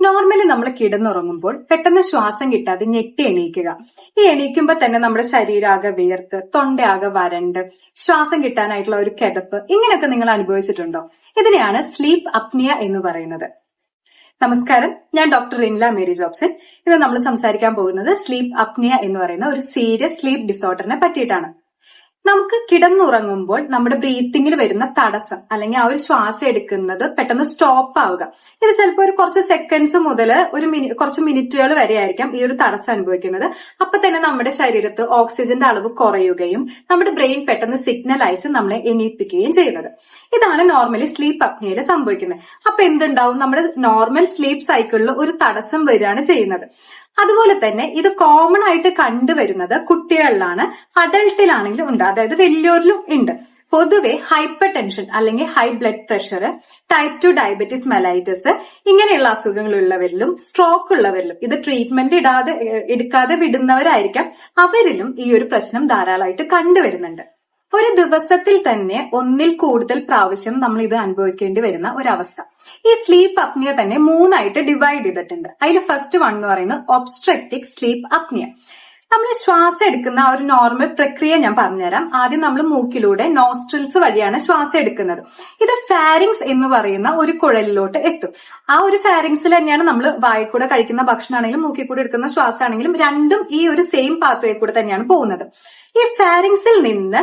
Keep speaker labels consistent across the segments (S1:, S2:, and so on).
S1: Normally നമ്മൾ കിടന്നുറങ്ങുമ്പോൾ പെട്ടെന്ന് ശ്വാസം കിട്ടാതെ ഞെട്ടി എണീക്കുക. ഈ എണീക്കുമ്പോൾ തന്നെ നമ്മുടെ ശരീരാകെ വിയർത്ത് തൊണ്ടയാകെ വരണ്ട് ശ്വാസം കിട്ടാനായിട്ടുള്ള ഒരു കിടപ്പ് ഇങ്ങനെയൊക്കെ നിങ്ങൾ അനുഭവിച്ചിട്ടുണ്ടോ? ഇതിനെയാണ് സ്ലീപ്പ് അപ്നിയ എന്ന് പറയുന്നത്. നമസ്കാരം ഞാൻ ഡോക്ടർ റിൻല മേരി ജോബ്സൺ. ഇന്ന് നമ്മൾ സംസാരിക്കാൻ പോകുന്നത് സ്ലീപ്പ് അപ്നിയ എന്ന് പറയുന്ന ഒരു സീരിയസ് സ്ലീപ്പ് ഡിസോർഡറിനെ പറ്റിയിട്ടാണ്. നമുക്ക് കിടന്നുറങ്ങുമ്പോൾ നമ്മുടെ ബ്രീത്തിങ്ങിൽ വരുന്ന തടസ്സം അല്ലെങ്കിൽ ആ ഒരു ശ്വാസം എടുക്കുന്നത് പെട്ടെന്ന് സ്റ്റോപ്പ് ആവുക. ഇത് ചിലപ്പോൾ ഒരു കുറച്ച് സെക്കൻഡ്സ് മുതൽ ഒരു മിനി കുറച്ച് മിനിറ്റുകൾ വരെ ആയിരിക്കാം ഈ ഒരു തടസ്സം അനുഭവിക്കുന്നത്. അപ്പൊ തന്നെ നമ്മുടെ ശരീരത്ത് ഓക്സിജന്റെ അളവ് കുറയുകയും നമ്മുടെ ബ്രെയിൻ പെട്ടെന്ന് സിഗ്നൽ അയച്ച് നമ്മളെ എണീപ്പിക്കുകയും ചെയ്യുന്നത്. ഇതാണ് നോർമലി സ്ലീപ്പ് അപ്നിയയിൽ സംഭവിക്കുന്നത്. അപ്പൊ എന്തുണ്ടാവും? നമ്മുടെ നോർമൽ സ്ലീപ്പ് സൈക്കിളിൽ ഒരു തടസ്സം വരികയാണ് ചെയ്യുന്നത്. അതുപോലെ തന്നെ ഇത് കോമൺ ആയിട്ട് കണ്ടുവരുന്നത് കുട്ടികളിലാണ് അഡൽട്ടിലാണെങ്കിലും ഉണ്ട്. അതായത് വലിയവരിലും ഉണ്ട്. പൊതുവെ ഹൈപ്പർ ടെൻഷൻ അല്ലെങ്കിൽ high blood pressure type two diabetes mellitus ഇങ്ങനെയുള്ള അസുഖങ്ങളുള്ളവരിലും സ്ട്രോക്ക് ഉള്ളവരിലും ഇത് ട്രീറ്റ്മെന്റ് ഇടാതെ എടുക്കാതെ വിടുന്നവരായിരിക്കാം. അവരിലും ഈ ഒരു പ്രശ്നം ധാരാളമായിട്ട് കണ്ടുവരുന്നുണ്ട്. ഒരു ദിവസത്തിൽ തന്നെ ഒന്നിൽ കൂടുതൽ പ്രാവശ്യം നമ്മൾ ഇത് അനുഭവിക്കേണ്ടി വരുന്ന ഒരവസ്ഥ. ഈ സ്ലീപ്പ് അപ്നിയ തന്നെ മൂന്നായിട്ട് ഡിവൈഡ് ചെയ്തിട്ടുണ്ട്. അതിൽ ഫസ്റ്റ് വൺ എന്ന് പറയുന്നത് ഒബ്സ്ട്രക്റ്റിക് സ്ലീപ്പ് അപ്നിയ നമ്മൾ ശ്വാസം എടുക്കുന്ന ഒരു നോർമൽ പ്രക്രിയ ഞാൻ പറഞ്ഞുതരാം. ആദ്യം നമ്മൾ മൂക്കിലൂടെ നോസ്ട്രിൽസ് വഴിയാണ് ശ്വാസം എടുക്കുന്നത്. ഇത് ഫാരിങ്സ് എന്ന് പറയുന്ന ഒരു കുഴലിലോട്ട് എത്തും. ആ ഒരു ഫാരിങ്സിൽ തന്നെയാണ് നമ്മൾ വായി കൂടെ കഴിക്കുന്ന ഭക്ഷണമാണെങ്കിലും മൂക്കിൽ കൂടെ എടുക്കുന്ന ശ്വാസമാണെങ്കിലും രണ്ടും ഈ ഒരു സെയിം പാത്വേ കൂടെ തന്നെയാണ് പോകുന്നത്. ഈ ഫാരിങ്സിൽ നിന്ന്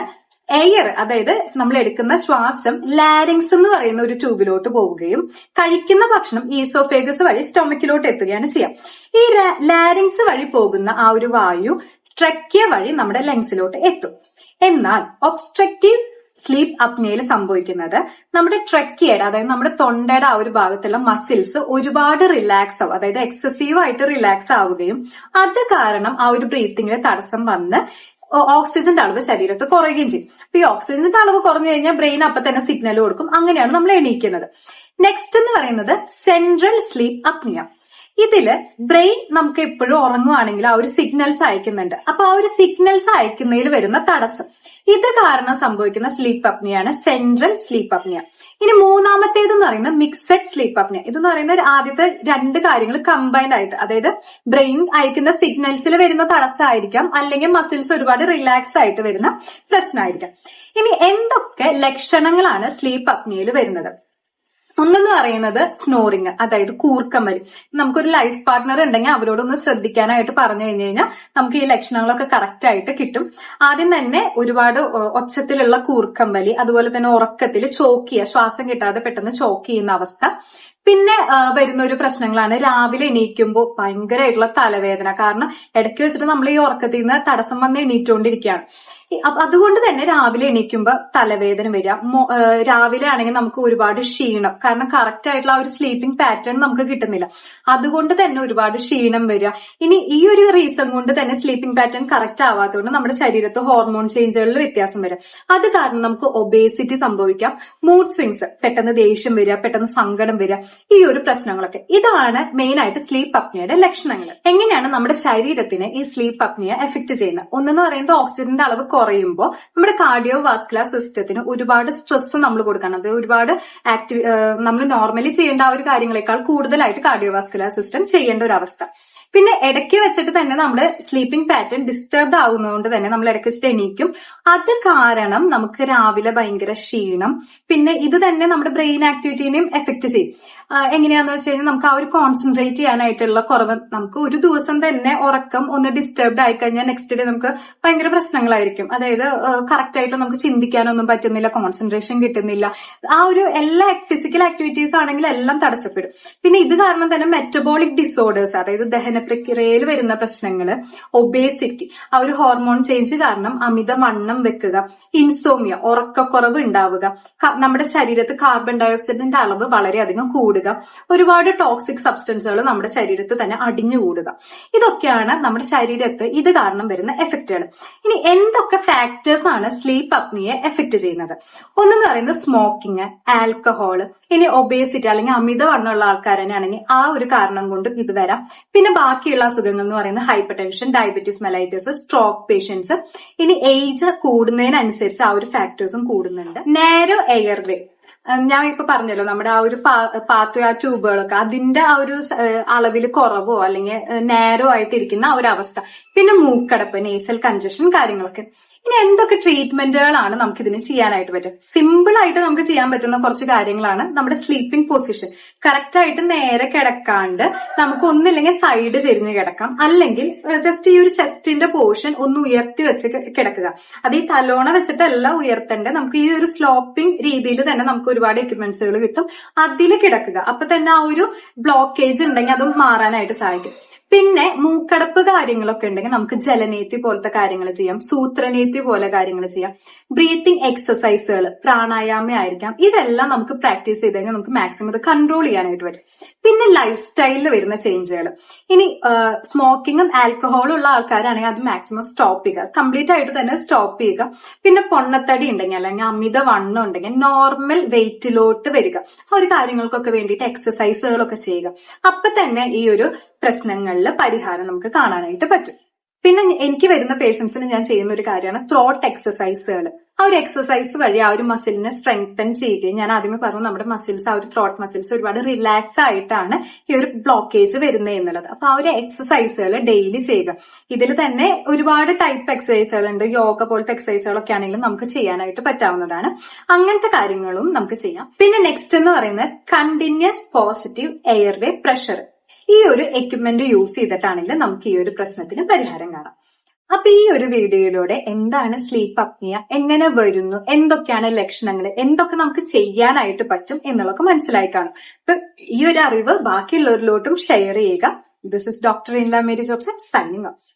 S1: എയർ അതായത് നമ്മൾ എടുക്കുന്ന ശ്വാസം ലാരിങ്സ് എന്ന് പറയുന്ന ഒരു ട്യൂബിലോട്ട് പോവുകയും കഴിക്കുന്ന ഭക്ഷണം ഈസോഫേഗസ് വഴി സ്റ്റൊമക്കിലോട്ട് എത്തുകയാണ് ചെയ്യുക ഈ ലാരിങ്സ് വഴി പോകുന്ന ആ ഒരു വായു ട്രക്കിയ വഴി നമ്മുടെ ലങ്സിലോട്ട് എത്തും. എന്നാൽ ഒബ്സ്ട്രക്റ്റീവ് സ്ലീപ്പ് അപ്നയിൽ സംഭവിക്കുന്നത് നമ്മുടെ ട്രക്കിയയുടെ അതായത് നമ്മുടെ തൊണ്ടയുടെ ആ ഒരു ഭാഗത്തുള്ള മസിൽസ് ഒരുപാട് റിലാക്സ് ആവും അതായത് എക്സസീവ് ആയിട്ട് റിലാക്സ് ആവുകയും അത് കാരണം ആ ഒരു ബ്രീത്തിങ്ങിന് തടസ്സം വന്ന് ഓക്സിജന്റെ അളവ് ശരീരത്ത് കുറയുകയും ചെയ്യും. അപ്പൊ ഈ ഓക്സിജന്റെ അളവ് കുറഞ്ഞു കഴിഞ്ഞാൽ ബ്രെയിൻ അപ്പൊ തന്നെ സിഗ്നൽ കൊടുക്കും. അങ്ങനെയാണ് നമ്മൾ എണീക്കുന്നത്. നെക്സ്റ്റ് എന്ന് പറയുന്നത് സെൻട്രൽ സ്ലീപ്പ് അപ്നിയ ഇതിൽ ബ്രെയിൻ നമുക്ക് എപ്പോഴും ഉറങ്ങുവാണെങ്കിൽ ആ ഒരു സിഗ്നൽസ് അയക്കുന്നുണ്ട്. അപ്പൊ ആ ഒരു സിഗ്നൽസ് അയക്കുന്നതിൽ വരുന്ന തടസ്സം. ഇത് കാരണം സംഭവിക്കുന്ന സ്ലീപ്പ് അപ്നിയാണ് സെൻട്രൽ സ്ലീപ്പ് അപ്നിയ ഇനി മൂന്നാമത്തേത് എന്ന് പറയുന്നത് മിക്സഡ് സ്ലീപ്പ് അപ്നിയ ഇത് എന്ന് പറയുന്ന ആദ്യത്തെ രണ്ട് കാര്യങ്ങൾ കമ്പൈൻഡ് ആയിട്ട് അതായത് ബ്രെയിൻ അയക്കുന്ന സിഗ്നൽസിൽ വരുന്ന തടസ്സമായിരിക്കാം അല്ലെങ്കിൽ മസിൽസ് ഒരുപാട് റിലാക്സ് ആയിട്ട് വരുന്ന പ്രശ്നമായിരിക്കാം. ഇനി എന്തൊക്കെ ലക്ഷണങ്ങളാണ് സ്ലീപ്പ് അപ്നിയയിൽ വരുന്നത്? ഒന്നെന്ന് പറയുന്നത് സ്നോറിങ് അതായത് കൂർക്കമ്മൽ നമുക്കൊരു ലൈഫ് പാർട്ട്ണർ ഉണ്ടെങ്കിൽ അവരോടൊന്ന് ശ്രദ്ധിക്കാനായിട്ട് പറഞ്ഞു കഴിഞ്ഞു കഴിഞ്ഞാൽ നമുക്ക് ഈ ലക്ഷണങ്ങളൊക്കെ കറക്റ്റ് ആയിട്ട് കിട്ടും. ആദ്യം തന്നെ ഒരുപാട് ഒച്ചത്തിലുള്ള കൂർക്കമ്പലി അതുപോലെ തന്നെ ഉറക്കത്തിൽ ചോക്ക് ചെയ്യുക ശ്വാസം കിട്ടാതെ പെട്ടെന്ന് ചോക്ക് ചെയ്യുന്ന അവസ്ഥ. പിന്നെ വരുന്ന ഒരു പ്രശ്നങ്ങളാണ് രാവിലെ എണീക്കുമ്പോൾ ഭയങ്കരമായിട്ടുള്ള തലവേദന. കാരണം ഇടയ്ക്ക് വെച്ചിട്ട് നമ്മൾ ഈ ഉറക്കത്തിൽ നിന്ന് തടസ്സം വന്ന് എണീറ്റുകൊണ്ടിരിക്കുകയാണ് അതുകൊണ്ട് തന്നെ രാവിലെ എണീക്കുമ്പോൾ തലവേദന വരിക. രാവിലെ ആണെങ്കിൽ നമുക്ക് ഒരുപാട് ക്ഷീണം. കാരണം കറക്റ്റ് ആയിട്ടുള്ള ആ ഒരു സ്ലീപ്പിംഗ് പാറ്റേൺ നമുക്ക് കിട്ടുന്നില്ല. അതുകൊണ്ട് തന്നെ ഒരുപാട് ക്ഷീണം വരിക. ഇനി ഈ ഒരു റീസൺ കൊണ്ട് തന്നെ സ്ലീപ്പിംഗ് പാറ്റേൺ കറക്റ്റ് ആവാത്തതുകൊണ്ട് നമ്മുടെ ശരീരത്ത് ഹോർമോൺ ചേഞ്ചുകളിൽ വ്യത്യാസം വരും. അത് കാരണം നമുക്ക് ഒബേസിറ്റി സംഭവിക്കാം. മൂഡ് സ്വിങ്സ് പെട്ടെന്ന് ദേഷ്യം വരിക പെട്ടെന്ന് സങ്കടം വരിക ഈ ഒരു പ്രശ്നങ്ങളൊക്കെ. ഇതാണ് മെയിൻ ആയിട്ട് സ്ലീപ്പ് അപ്നിയയുടെ ലക്ഷണങ്ങൾ. എങ്ങനെയാണ് നമ്മുടെ ശരീരത്തിന് ഈ സ്ലീപ്പ് അപ്നിയ എഫക്ട് ചെയ്യുന്നത്? ഒന്നെന്ന് പറയുന്നത് ഓക്സിജന്റെ അളവ് കുറയുമ്പോൾ നമ്മുടെ കാർഡിയോ വാസ്കുലർ സിസ്റ്റത്തിന് ഒരുപാട് സ്ട്രെസ് നമ്മൾ കൊടുക്കണം. അത് ഒരുപാട് ആക്ടി നമ്മൾ നോർമലി ചെയ്യേണ്ട ആ ഒരു കാര്യങ്ങളെക്കാൾ കൂടുതലായിട്ട് കാർഡിയോ വാസ്കുലർ സിസ്റ്റം ചെയ്യേണ്ട ഒരു അവസ്ഥ. പിന്നെ ഇടയ്ക്ക് വെച്ചിട്ട് തന്നെ നമ്മുടെ സ്ലീപ്പിംഗ് പാറ്റേൺ ഡിസ്റ്റർബ്ഡ് ആവുന്നതുകൊണ്ട് തന്നെ നമ്മൾ ഇടയ്ക്ക് വെച്ചിട്ട് എണീക്കും. അത് കാരണം നമുക്ക് രാവിലെ ഭയങ്കര ക്ഷീണം. പിന്നെ ഇത് തന്നെ നമ്മുടെ ബ്രെയിൻ ആക്ടിവിറ്റീനെയും എഫക്ട് ചെയ്യും. എങ്ങനെയാന്ന് വെച്ച് കഴിഞ്ഞാൽ നമുക്ക് ആ ഒരു കോൺസെൻട്രേറ്റ് ചെയ്യാനായിട്ടുള്ള കുറവ് നമുക്ക് ഒരു ദിവസം തന്നെ ഉറക്കം ഒന്ന് ഡിസ്റ്റർബ്ഡ് ആയി കഴിഞ്ഞാൽ നെക്സ്റ്റ് ഡേ നമുക്ക് ഭയങ്കര പ്രശ്നങ്ങളായിരിക്കും. അതായത് കറക്റ്റ് ആയിട്ട് നമുക്ക് ചിന്തിക്കാനൊന്നും പറ്റുന്നില്ല കോൺസെൻട്രേഷൻ കിട്ടുന്നില്ല. ആ ഒരു എല്ലാ ഫിസിക്കൽ ആക്ടിവിറ്റീസ് ആണെങ്കിലും എല്ലാം തടസ്സപ്പെടും. പിന്നെ ഇത് കാരണം തന്നെ മെറ്റബോളിക് ഡിസോർഡേഴ്സ് അതായത് ദഹന പ്രക്രിയയിൽ വരുന്ന പ്രശ്നങ്ങൾ ഒബേസിറ്റി ആ ഒരു ഹോർമോൺ ചേഞ്ച് കാരണം അമിത മണ്ണം വെക്കുക ഇൻസോമിയ ഉറക്കക്കുറവ് ഉണ്ടാവുക നമ്മുടെ ശരീരത്ത് കാർബൺ ഡയോക്സൈഡിന്റെ അളവ് വളരെയധികം കൂടുക ഒരുപാട് ടോക്സിക് സബ്സ്റ്റൻസുകൾ നമ്മുടെ ശരീരത്ത് തന്നെ അടിഞ്ഞു കൂടുക. ഇതൊക്കെയാണ് നമ്മുടെ ശരീരത്ത് ഇത് കാരണം വരുന്ന എഫക്റ്റുകൾ ഇനി എന്തൊക്കെ ഫാക്ടേഴ്സ് ആണ് സ്ലീപ്പ് അപ്നിയെ എഫക്ട് ചെയ്യുന്നത്? ഒന്നെന്ന് പറയുന്നത് സ്മോക്കിംഗ് ആൽക്കഹോൾ ഇനി ഒബേസിറ്റി അല്ലെങ്കിൽ അമിതവണ്ണമുള്ള തന്നെയാണെങ്കിൽ ആ ഒരു കാരണം കൊണ്ടും ഇത് വരാം. പിന്നെ ബാക്കിയുള്ള അസുഖങ്ങൾ എന്ന് പറയുന്നത് hypertension diabetes mellitus stroke patients ഇനി ഏജ് കൂടുന്നതിനനുസരിച്ച് ആ ഒരു ഫാക്ടേഴ്സും കൂടുന്നുണ്ട്. നാരോ എയർവേ ഞാൻ ഇപ്പൊ പറഞ്ഞല്ലോ നമ്മുടെ ആ ഒരു പാത്ത ആ ട്യൂബുകളൊക്കെ അതിന്റെ ആ ഒരു അളവിൽ കുറവോ അല്ലെങ്കിൽ നേരോ ആയിട്ടിരിക്കുന്ന ആ ഒരു അവസ്ഥ. പിന്നെ മൂക്കടപ്പ് നേസൽ കഞ്ചഷൻ കാര്യങ്ങളൊക്കെ. ഇനി എന്തൊക്കെ ട്രീറ്റ്മെന്റുകളാണ് നമുക്ക് ഇതിന് ചെയ്യാനായിട്ട് പറ്റും സിമ്പിൾ ആയിട്ട് നമുക്ക് ചെയ്യാൻ പറ്റുന്ന കുറച്ച് കാര്യങ്ങളാണ് നമ്മുടെ സ്ലീപ്പിംഗ് പൊസിഷൻ കറക്റ്റ് ആയിട്ട് നേരെ കിടക്കാണ്ട് നമുക്ക് ഒന്നില്ലെങ്കിൽ സൈഡ് ചെരിഞ്ഞ് കിടക്കാം. അല്ലെങ്കിൽ ജസ്റ്റ് ഈ ഒരു ചെസ്റ്റിന്റെ പോർഷൻ ഒന്ന് ഉയർത്തി വെച്ച് കിടക്കുക. അത് ഈ തലോണ വെച്ചിട്ടല്ല ഉയർത്തേണ്ട നമുക്ക് ഈ ഒരു സ്ലോപ്പിംഗ് രീതിയിൽ തന്നെ നമുക്ക് ഒരുപാട് എക്യുപ്മെന്റ്സുകൾ കിട്ടും. അതിൽ കിടക്കുക. അപ്പൊ തന്നെ ആ ഒരു ബ്ലോക്കേജ് ഉണ്ടെങ്കിൽ അതും മാറാനായിട്ട് സഹായിക്കും പിന്നെ മൂക്കടപ്പ് കാര്യങ്ങളൊക്കെ ഉണ്ടെങ്കിൽ നമുക്ക് ജലനേത്തി പോലത്തെ കാര്യങ്ങൾ ചെയ്യാം സൂത്രനേത്തി പോലെ കാര്യങ്ങൾ ചെയ്യാം ബ്രീത്തിങ് എക്സസൈസുകൾ പ്രാണായാമ ആയിരിക്കാം. ഇതെല്ലാം നമുക്ക് പ്രാക്ടീസ് ചെയ്ത് കഴിഞ്ഞാൽ നമുക്ക് മാക്സിമം ഇത് കൺട്രോൾ ചെയ്യാനായിട്ട് പറ്റും. പിന്നെ ലൈഫ് സ്റ്റൈലിൽ വരുന്ന ചേഞ്ചുകൾ ഇനി സ്മോക്കിങ്ങും ആൽക്കഹോളും ഉള്ള ആൾക്കാരാണെങ്കിൽ അത് മാക്സിമം സ്റ്റോപ്പ് ചെയ്യുക. കംപ്ലീറ്റ് ആയിട്ട് തന്നെ സ്റ്റോപ്പ് ചെയ്യുക. പിന്നെ പൊണ്ണത്തടി ഉണ്ടെങ്കിൽ അല്ലെങ്കിൽ അമിത വണ്ണം ഉണ്ടെങ്കിൽ നോർമൽ വെയിറ്റിലോട്ട് വരിക. ആ ഒരു കാര്യങ്ങൾക്കൊക്കെ വേണ്ടിയിട്ട് എക്സസൈസുകളൊക്കെ ചെയ്യുക. അപ്പൊ തന്നെ ഈ ഒരു പ്രശ്നങ്ങളിൽ പരിഹാരം നമുക്ക് കാണാനായിട്ട് പറ്റും. പിന്നെ എനിക്ക് വരുന്ന പേഷ്യൻസിന് ഞാൻ ചെയ്യുന്ന ഒരു കാര്യമാണ് ത്രോട്ട് എക്സസൈസുകൾ ആ ഒരു എക്സസൈസ് വഴി ആ ഒരു മസിലിനെ സ്ട്രെങ്തൻ ചെയ്യുകയും ഞാൻ ആദ്യമേ പറഞ്ഞു നമ്മുടെ മസിൽസ് ആ ഒരു ത്രോട്ട് മസിൽസ് ഒരുപാട് റിലാക്സ് ആയിട്ടാണ് ഈ ഒരു ബ്ലോക്കേജ് വരുന്നത് എന്നുള്ളത്. അപ്പൊ ആ ഒരു എക്സസൈസുകൾ ഡെയിലി ചെയ്യുക. ഇതിൽ തന്നെ ഒരുപാട് ടൈപ്പ് എക്സസൈസുകൾ ഉണ്ട്. യോഗ പോലത്തെ എക്സസൈസുകളൊക്കെ ആണെങ്കിലും നമുക്ക് ചെയ്യാനായിട്ട് പറ്റാവുന്നതാണ്. അങ്ങനത്തെ കാര്യങ്ങളും നമുക്ക് ചെയ്യാം. പിന്നെ നെക്സ്റ്റ് എന്ന് പറയുന്നത് കണ്ടിന്യൂസ് പോസിറ്റീവ് എയർവേ പ്രഷർ ഈ ഒരു എക്യുപ്മെന്റ് യൂസ് ചെയ്തിട്ടാണെങ്കിൽ നമുക്ക് ഈ ഒരു പ്രശ്നത്തിന് പരിഹാരം കാണാം. അപ്പൊ ഈ ഒരു വീഡിയോയിലൂടെ എന്താണ് സ്ലീപ്പ് അപ്നിയ എങ്ങനെ വരുന്നു എന്തൊക്കെയാണ് ലക്ഷണങ്ങൾ എന്തൊക്കെ നമുക്ക് ചെയ്യാനായിട്ട് പറ്റും എന്നുള്ളതൊക്കെ മനസ്സിലായി കാണും. അപ്പൊ ഈ ഒരു അറിവ് ബാക്കിയുള്ളവരിലോട്ടും ഷെയർ ചെയ്യുക. ദിസ് ഇസ് ഡോക്ടർ ഇൻല മേരി ജോബ്സൺ സൈനിങ് ഓഫ്